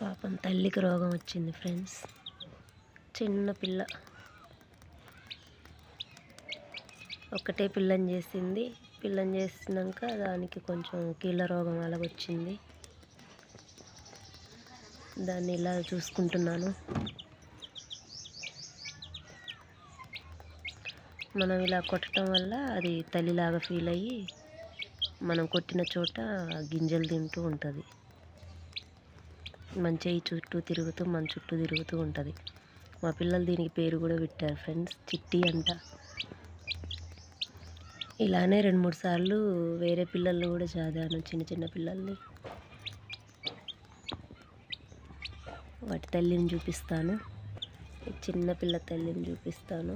పాపం తల్లికి రోగం వచ్చింది ఫ్రెండ్స్. చిన్న పిల్ల. ఒకటే పిల్లని చేసింది. పిల్లని చేసినాక దానికి కొంచెం కీళ్ళ రోగం అలాగొచ్చింది దాన్ని ఇలా చూసుకుంటున్నాను. మనం ఇలా కొట్టడం వల్ల అది తల్లిలాగా ఫీల్ అయ్యి మనం కొట్టిన చోట గింజలు తింటూ ఉంటుంది. మన చెయ్యి చుట్టూ తిరుగుతూ మన చుట్టూ తిరుగుతూ ఉంటుంది. మా పిల్లలు దీనికి పేరు కూడా పెట్టారు ఫ్రెండ్స్ చిట్టి అంట. ఇలానే రెండు మూడు సార్లు వేరే పిల్లల్ని కూడా చదివాను చిన్న చిన్న పిల్లల్ని. వాటి తల్లిని చూపిస్తాను. ఈ చిన్న పిల్ల తల్లిని చూపిస్తాను.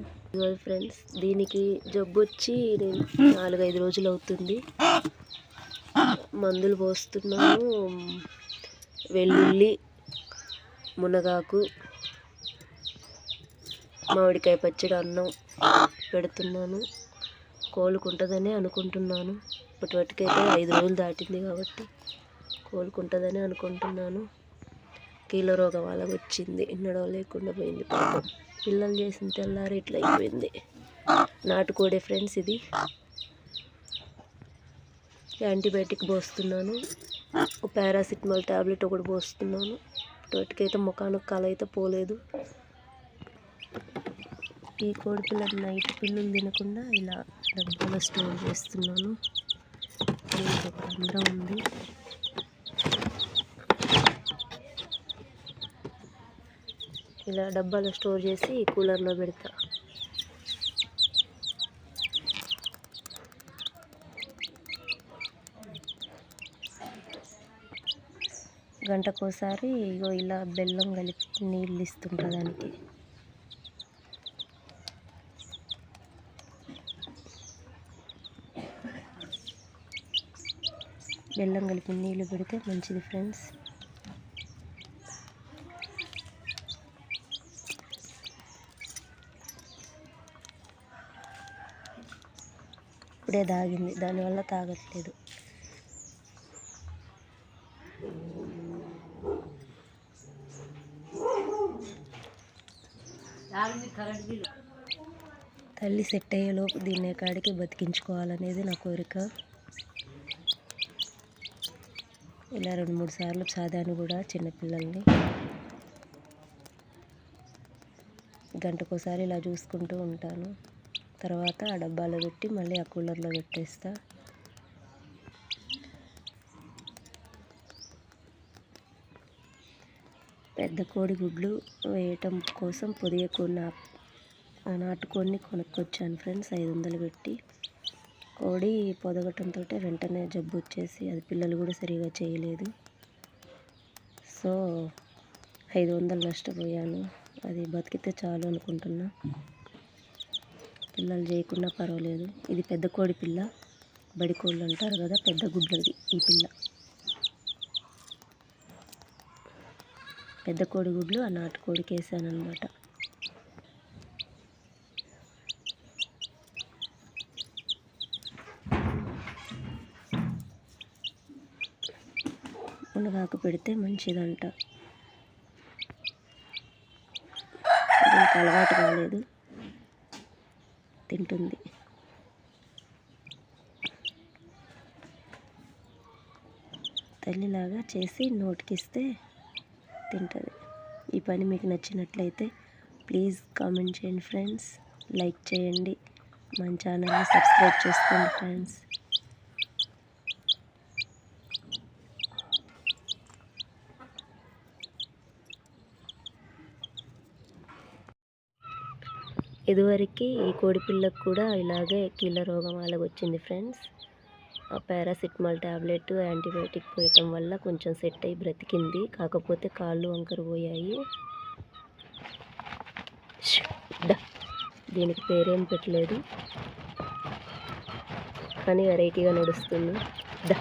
ఫ్రెండ్స్ దీనికి జబ్బు వచ్చి నేను నాలుగైదు రోజులు అవుతుంది. మందులు పోస్తున్నాను. వెల్లుల్లి మునగాకు మామిడికాయ పచ్చడి అన్నం పెడుతున్నాను. కోలుకుంటుందని అనుకుంటున్నాను. ఇప్పటివరకైతే ఐదు రోజులు దాటింది కాబట్టి కోలుకుంటుందని అనుకుంటున్నాను. కీళ్ళ రోగం అలాగ వచ్చింది. లేకుండా పోయింది పిల్లలు చేసిన తెల్లారి ఇట్లా అయిపోయింది. నాటుకోడే ఫ్రెండ్స్ ఇది. యాంటీబయాటిక్ పోస్తున్నాను. పారాసిటమాల్ ట్యాబ్లెట్ ఒకటి పోస్తున్నాను. ఇప్పటికైతే ముఖానికి కళ అయితే పోలేదు. ఈ కోడిపిల్లకి నైట్ పిల్లలు తినకుండా ఇలా డబ్బాలో స్టోర్ చేస్తున్నాను. అందరం ఉంది. ఇలా డబ్బాలో స్టోర్ చేసి కూలర్లో పెడతా. గంటకోసారి ఇగో ఇలా బెల్లం కలిపి నీళ్ళు ఇస్తుంటా దానికి. బెల్లం కలిపి నీళ్ళు పెడితే మంచిది ఫ్రెండ్స్. ఇప్పుడే తాగింది దానివల్ల తాగట్లేదు. తల్లి సెట్ అయ్యేలోపు దీన్ని కాడికి బతికించుకోవాలనేది నా కోరిక. ఇలా రెండు మూడు సార్లు సాదాను కూడా చిన్నపిల్లల్ని గంటకోసారి ఇలా చూసుకుంటూ ఉంటాను. తర్వాత ఆ డబ్బాలో పెట్టి మళ్ళీ ఆ కూలర్లో పెట్టేస్తాను పెద్ద కోడి గుడ్లు వేయటం కోసం పొదిగే కొన్ని నాటుకొని కొనుక్కొచ్చాను ఫ్రెండ్స్. ఐదు వందలు పెట్టి కోడి పొదగటంతో వెంటనే జబ్బు వచ్చేసి అది పిల్లలు కూడా సరిగా చేయలేదు. సో ఐదు వందలు నష్టపోయాను. అది బతికితే చాలు అనుకుంటున్నా. పిల్లలు చేయకుండా పర్వాలేదు. ఇది పెద్ద కోడి పిల్ల. బడి కోళ్ళు అంటారు కదా పెద్ద గుడ్లది ఈ పిల్ల. పెద్ద కోడి గుడ్లు ఆ నాటుకోడికి వేసాను అనమాట మునగాకు పెడితే మంచిదంట. దీనికి అలవాటు కాలేదు. తింటుంది. తల్లిలాగా చేసి నోటికిస్తే తింటుంది. ఈ పని మీకు నచ్చినట్లయితే ప్లీజ్ కామెంట్ చేయండి ఫ్రెండ్స్. లైక్ చేయండి. మన ఛానల్ని సబ్స్క్రైబ్ చేసుకోండి ఫ్రెండ్స్. ఇదివరకు ఈ కోడిపిల్లకు కూడా ఇలాగే కీళ్ళ రోగం అలాగొచ్చింది ఫ్రెండ్స్. పారాసిటమాల్ ట్యాబ్లెట్ యాంటీబయాటిక్ పోయటం వల్ల కొంచెం సెట్ అయ్యి బ్రతికింది. కాకపోతే కాళ్ళు వంకర పోయాయి. దీనికి పేరేం పెట్టలేదు. కానీ వెరైటీగా నడుస్తుంది. డా.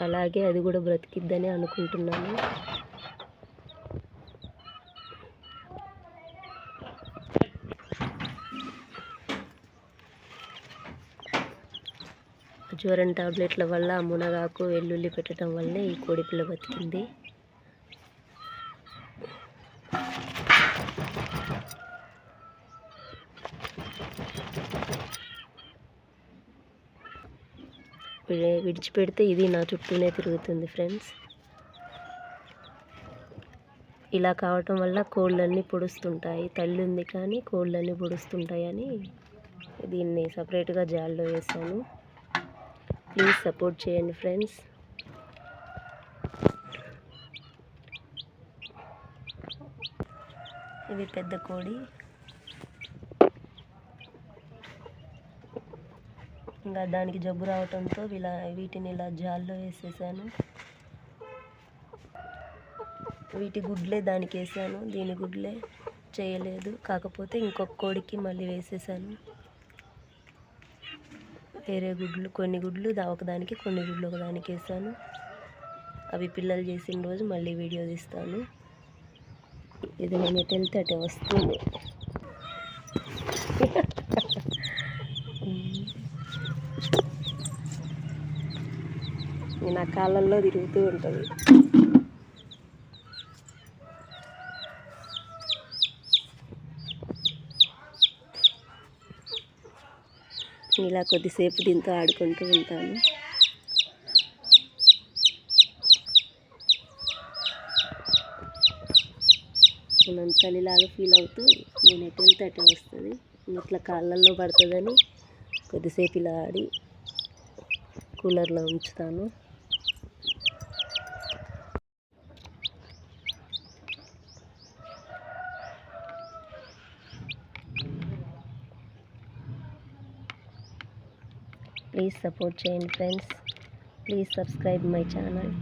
అలాగే అది కూడా బ్రతికిద్దని అనుకుంటున్నాను. జ్వరం టాబ్లెట్ల వల్ల మునగాకు వెల్లుల్లి పెట్టడం వల్లే ఈ కోడి పిల్ల బతికింది. విడిచిపెడితే ఇది నా చుట్టూనే తిరుగుతుంది ఫ్రెండ్స్. ఇలా కావటం వల్ల కోళ్ళన్నీ పొడుస్తుంటాయి. తల్లి ఉంది కానీ కోళ్ళన్నీ పొడుస్తుంటాయని దీన్ని సపరేట్గా జాల్లో వేసాను ప్లీజ్ సపోర్ట్ చేయండి ఫ్రెండ్స్ ఇది పెద్ద కోడి. ఇంకా దానికి జబ్బు రావటంతో ఇలా వీటిని ఇలా జాల్లో వేసేసాను. వీటి గుడ్లే దానికి వేసాను. దీని గుడ్లే చేయలేదు. కాకపోతే ఇంకొక కోడికి మళ్ళీ వేసేసాను. వేరే గుడ్లు కొన్ని గుడ్లు ఒకదానికి కొన్ని గుడ్లు ఒకదానికి వేసాను అవి పిల్లలు చేసిన రోజు మళ్ళీ వీడియో తీస్తాను. ఇది నేను ఎటు వెళ్తే అటే వస్తుంది. నా కాళ్ళల్లో తిరుగుతూ ఉంటుంది. ఇలా కొద్దిసేపు దీంతో ఆడుకుంటూ ఉంటాను. మనం తల్లిలాగా ఫీల్ అవుతూ నేను ఎటు వెళ్తే అటే వస్తుంది. ఇట్లా కాళ్ళల్లో పడుతుందని కొద్దిసేపు ఇలా ఆడి కూలర్లో ఉంచుతాను. Please support Chain Friends. Please subscribe my channel.